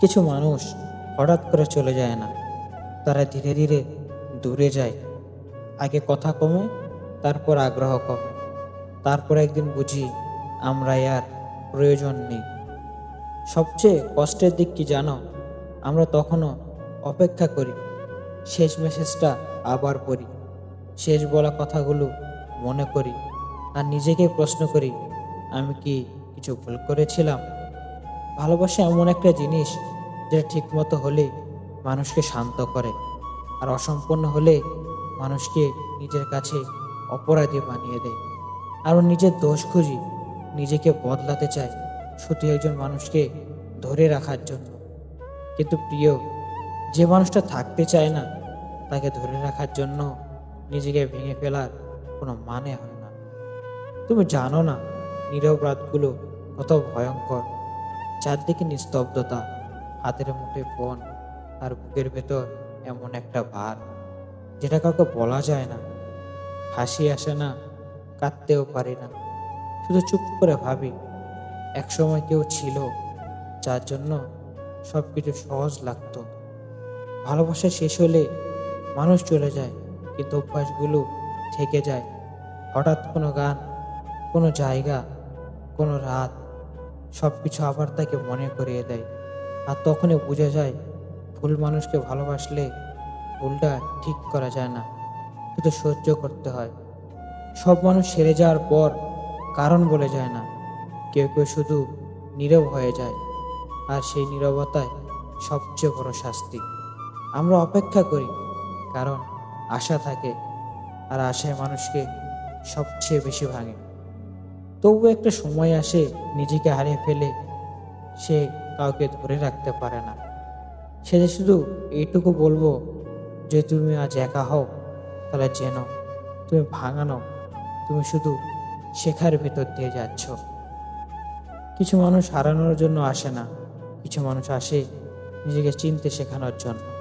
কিছু মানুষ হঠাৎ করে চলে যায় না। তারা ধীরে ধীরে দূরে যায়। আগে কথা কমে, তারপর আগ্রহ কমে। তারপর একদিন বুঝি আমরা আর প্রয়োজন নেই। সবচেয়ে কষ্টের দিক কি জানো? আমরা তখনও অপেক্ষা করি। শেষ মেসেজটা আবার পড়ি শেষ বলা কথাগুলো মনে করি আর নিজেকে প্রশ্ন করি, আমি কি কিছু ভুল করেছিলাম? ভালোবাসা এমন একটা জিনিস যেটা ঠিকমতো হলে মানুষকে শান্ত করে আর অসম্পূর্ণ হলে মানুষকে নিজের কাছে অপরাধী বানিয়ে দেয়। আর নিজের দোষ খুঁজি, নিজেকে বদলাতে চায় শুধু একজন মানুষকে ধরে রাখার জন্য। কিন্তু প্রিয়, যে মানুষটা থাকতে চায় না, তাকে ধরে রাখার জন্য নিজেকে ভেঙে ফেলার কোনো মানে হয় না। তুমি জানো না, নীরব রাতগুলো কত ভয়ঙ্কর। চারদিকে নিস্তব্ধতা, হাতের মুঠে ফোন, আর বুকের ভেতর এমন একটা ভার, যেটা কাউকে বলা যায় না। হাসি আসে না, কাঁদতেও পারি না। শুধু চুপ করে ভাবি, একসময় কেউ ছিল, যার জন্য সব কিছু সহজ লাগতো। ভালোবাসা শেষ হলে মানুষ চলে যায় কিন্তু অভ্যাসগুলো থেকে যায়। হঠাৎ কোনো গান, কোনো জায়গা, কোনো রাত সব কিছু আবার তাকে মনে করিয়ে দেয়। আর তখনই বোঝা যায়, ভুল মানুষকে ভালোবাসলে ভুলটা ঠিক করা যায় না, শুধু সহ্য করতে হয়। সব মানুষ সেরে যাওয়ার পর কারণ বলে যায় না। কেউ কেউ শুধু নীরব হয়ে যায়, আর সেই নীরবতায় সবচেয়ে বড় শাস্তি। আমরা অপেক্ষা করি, কারণ আশা থাকে আর আশায় মানুষকে সবচেয়ে বেশি ভাঙে। তবু একটা সময় আসে নিজেকে হারিয়ে ফেলে সে কাউকে ধরে রাখতে পারে না। সে যে শুধু এইটুকু বলব যে তুমি আজ একা হও, তাহলে যেন তুমি ভাঙানো তুমি শুধু শেখার ভেতর দিয়ে যাচ্ছ। কিছু মানুষ হারানোর জন্য আসে না, কিছু মানুষ আসে নিজেকে চিনতে শেখানোর জন্য।